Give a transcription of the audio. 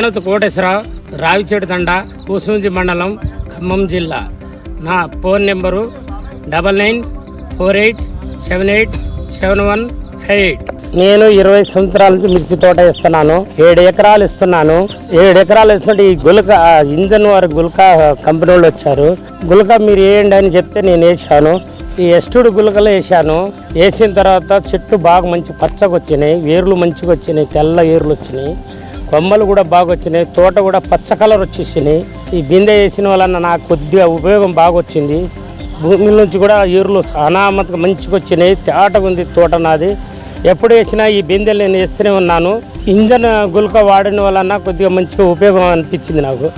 మానత కోటేశ్వరరావు రావిచేడు తండ కూసుంజి మండలం ఖమ్మం జిల్లా. నా phone number double nine four eight seven eight seven one five eight. నేను ఇరవై సంవత్సరాల నుంచి మిర్చి తోట ఇస్తున్నాను ఏడు ఎకరాలు ఇస్తున్నాను. ఏడు ఎకరాలు ఇస్తుంటే ఈ గులక ఇంజన్ వారి గులక కంపెనీ వాళ్ళు వచ్చారు. గులక మీరు వేయండి అని చెప్తే నేను వేసాను ఈ ఎస్టుడు గులకలు వేసాను వేసిన తర్వాత చెట్టు బాగా మంచి పచ్చగా వచ్చినాయి వేర్లు మంచిగా వచ్చినాయి తెల్ల ఏర్లు వచ్చినాయి. కొమ్మలు కూడా బాగా వచ్చినాయి తోట కూడా పచ్చ కలర్ వచ్చేసినాయి. ఈ బిందె వేసిన వలన నాకు కొద్దిగా ఉపయోగం బాగా వచ్చింది భూమి నుంచి కూడా ఎరువులు అనామతగా మంచిగా వచ్చినాయి తేటగా ఉంది తోట నాది. ఎప్పుడు వేసినా ఈ బిందెలు నేను వేస్తూనే ఉన్నాను. ఇంజన్ గుల్క వాడిన వలన కొద్దిగా మంచిగా ఉపయోగం అనిపించింది నాకు.